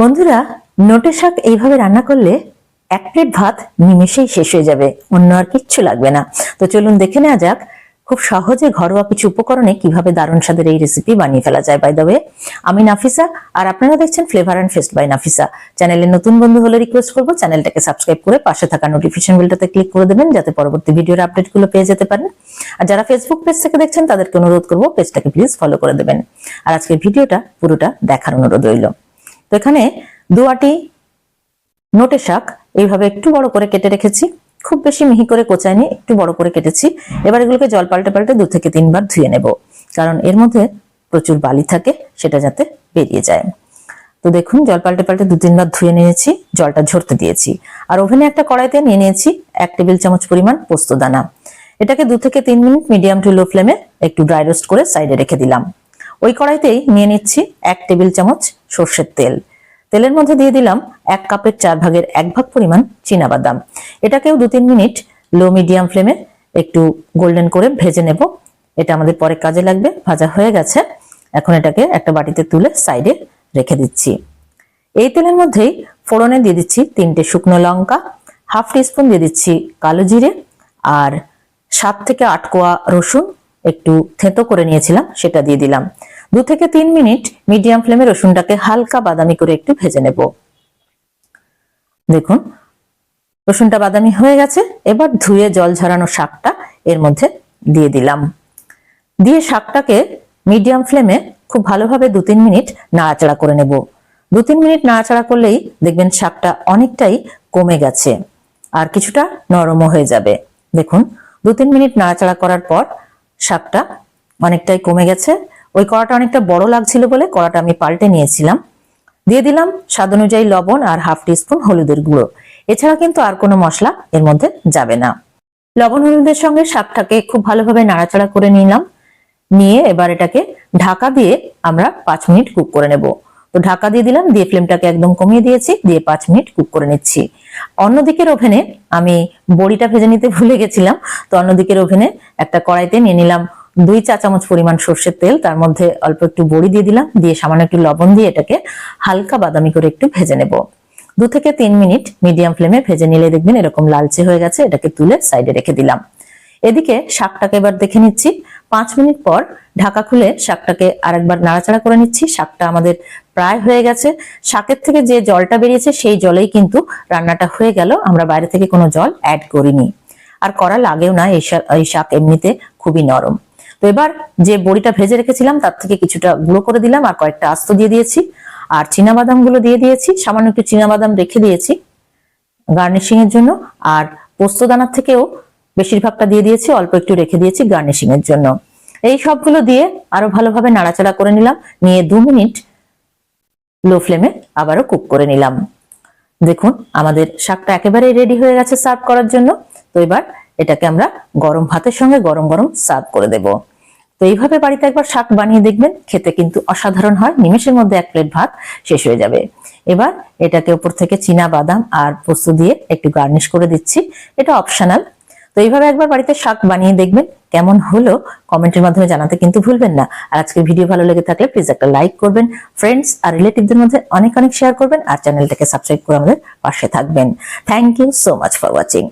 বন্ধুরা নোটে শাক এইভাবে রান্না করলে এক প্লেট ভাত নিমেষেই শেষ হয়ে যাবে, অন্য আর কিচ্ছু লাগবে না। তো চলুন দেখে নেওয়া যাক খুব সহজে ঘরোয়া কিছু উপকরণে কীভাবে দারুণ স্বাদের এই রেসিপি বানিয়ে ফেলা যায়। বাই দ্য আমি নাফিসা, আর আপনারা দেখছেন flavour and fest by Nafisa. চ্যানেলের নতুন বন্ধু হলে রিকোয়েস্ট করব, চ্যানেলটাকে সাবস্ক্রাইব করে পাশে থাকা নোটিফিকেশন বেলটাতে ক্লিক করে দেবেন, যাতে পরবর্তী ভিডিওর আপডেটগুলো পেয়ে যেতে পারেন। আর যারা ফেসবুক পেজ থেকে দেখছেন, তাদেরকে অনুরোধ করব পেজটাকে প্লিজ ফলো করে দেবেন। আর আজকের ভিডিওটা পুরোটা দেখার অনুরোধ রইল। তো এখানে দুয়াটি নোটে শাক, এইভাবে একটু বড় করে কেটে রেখেছি। খুব বেশি মিহি করে কোচায়নি একটু বড় করে কেটেছি। এবার এগুলোকে জল পাল্টে পাল্টে দু থেকে তিনবার ধুয়ে নেব, কারণ এর মধ্যে প্রচুর বালি থাকে, সেটা যাতে বেরিয়ে যায়। তো দেখুন, জল পাল্টে পাল্টে দু তিনবার ধুয়ে নিয়েছি, জলটা ঝরতে দিয়েছি। আর ওভেনে একটা কড়াইতে নিয়ে নিয়েছি এক টেবিল চামচ পরিমাণ পোস্ত দানা। এটাকে দু থেকে তিন মিনিট মিডিয়াম টু লো ফ্লেমে একটু ড্রাই রোস্ট করে সাইডে রেখে দিলাম। ওই কড়াইতেই নিয়ে নিচ্ছি এক টেবিল চামচ সর্ষের তেল। তেলের মধ্যে দিয়ে দিলাম এক কাপের চার ভাগের এক ভাগ পরিমাণ বাদাম এটাকেও দু তিন মিনিট লো মিডিয়াম ফ্লেমে একটু গোল্ডেন করে ভেজে নেব। এটা আমাদের পরে কাজে লাগবে, ভাজা হয়ে গেছে। এখন এটাকে একটা বাটিতে তুলে সাইডে রেখে দিচ্ছি। এই তেলের মধ্যেই ফোড়নে দিয়ে দিচ্ছি তিনটে শুকনো লঙ্কা, হাফ টিস্পুন দিয়ে দিচ্ছি কালো জিরে আর সাত থেকে আট কোয়া রসুন একটু থেঁতো করে নিয়েছিলাম, সেটা দিয়ে দিলাম। দু থেকে তিন মিনিট মিডিয়াম ফ্লেমে রসুনটাকে হালকা বাদামি করে একটু ভেজে নেব। দেখুন, রসুনটা বাদামি হয়ে গেছে। এবার ধুয়ে জল ঝরানো শাকটা এর মধ্যে দিয়ে দিলাম। দিয়ে শাকটাকে মিডিয়াম ফ্লেমে খুব ভালোভাবে দু তিন মিনিট নাড়াচাড়া করে নেব। দু তিন মিনিট নাড়াচাড়া করলেই দেখবেন শাকটা অনেকটাই কমে গেছে আর কিছুটা নরমও হয়ে যাবে। দেখুন, দু তিন মিনিট নাড়াচাড়া করার পর শাকটা অনেকটাই কমে গেছে। ওই কড়াটা অনেকটা বড় লাগছিল বলে কড়াটা আমি পাল্টে নিয়েছিলাম। দিয়ে দিলাম স্বাদ অনুযায়ী লবণ আর হাফ টিস্পুন হলুদের গুঁড়ো। এছাড়া কিন্তু আর কোনো মশলা এর মধ্যে যাবে না। লবণ হলুদের সঙ্গে শাকটাকে খুব ভালোভাবে নাড়াচাড়া করে নিলাম। নিয়ে এবার এটাকে ঢাকা দিয়ে আমরা পাঁচ মিনিট কুক করে নেব। তো ঢাকা দিয়ে দিলাম, দিয়ে ফ্লেমটাকে একদম কমিয়ে দিয়েছি, দিয়ে পাঁচ মিনিট কুক করে নিচ্ছি। অন্যদিকের ওভেনে আমি বড়িটা ভেজে নিতে ভুলে গেছিলাম। তো অন্যদিকের ওভেনে একটা কড়াইতে নিয়ে নিলাম দুই চা চামচ পরিমাণ সর্ষের তেল, তার মধ্যে অল্প একটু বড়ি দিয়ে দিলাম, দিয়ে সামান্য একটু লবণ দিয়ে এটাকে হালকা বাদামি করে একটু ভেজে নেব। দু থেকে তিন মিনিট মিডিয়াম ফ্লেমে ভেজে নিলে দেখবেন এরকম লালচে হয়ে গেছে, এটাকে তুলে সাইডে রেখে দিলাম। এদিকে শাকটাকে এবার দেখে নিচ্ছি। পাঁচ মিনিট পর ঢাকা খুলে শাকটাকে আরেকবার নাড়াচাড়া করে নিচ্ছি। শাকটা আমাদের প্রায় হয়ে গেছে। শাকের থেকে যে জলটা বেরিয়েছে, সেই জলেই কিন্তু রান্নাটা হয়ে গেল। আমরা বাইরে থেকে কোনো জল অ্যাড করিনি। আর করা লাগেও না এই শাক এমনিতে খুবই নরম। তো এবার যে বড়িটা ভেজে রেখেছিলাম, তার থেকে কিছুটা গুঁড়ো করে দিলাম আর কয়েকটা আস্ত দিয়ে দিয়েছি। আরগুলো দিয়ে দিয়েছি, সামান্য একটু বাদাম রেখে দিয়েছি গার্নিশিং এর জন্য। আর পোস্ত দানার থেকেও বেশিরভাগটা দিয়ে দিয়েছি, অল্প একটু রেখে দিয়েছি গার্নিশিং এর জন্য। এই সবগুলো দিয়ে আরও ভালোভাবে নাড়াচাড়া করে নিলাম, নিয়ে দু মিনিট লো ফ্লেমে আবারও কুক করে নিলাম। দেখুন, আমাদের শাকটা একেবারে রেডি হয়ে গেছে সার্ভ করার জন্য। তো এবার এটাকে আমরা গরম ভাতের সঙ্গে গরম গরম সার্ভ করে দেব। তো এইভাবে বাড়িতে একবার শাক বানিয়ে দেখবেন, খেতে কিন্তু অসাধারণ হয়, নিমেষের মধ্যে এক প্লেট ভাত শেষ হয়ে যাবে। এবার এটাকে উপর থেকে চীনা বাদাম আর পোস্ত দিয়ে একটু গার্নিশ করে দিচ্ছি, এটা অপশনাল। তো এইভাবে একবার বাড়িতে শাক বানিয়ে দেখবেন, কেমন হলো কমেন্টের মাধ্যমে জানাতে কিন্তু ভুলবেন না। আর আজকে ভিডিও ভালো লেগে থাকলে প্লিজ একটা লাইক করবেন ফ্রেন্ডস আর রিলেটিভদের মধ্যে অনেক অনেক শেয়ার করবেন, আর চ্যানেলটাকে সাবস্ক্রাইব করে আমাদের পাশে থাকবেন। Thank you so much for watching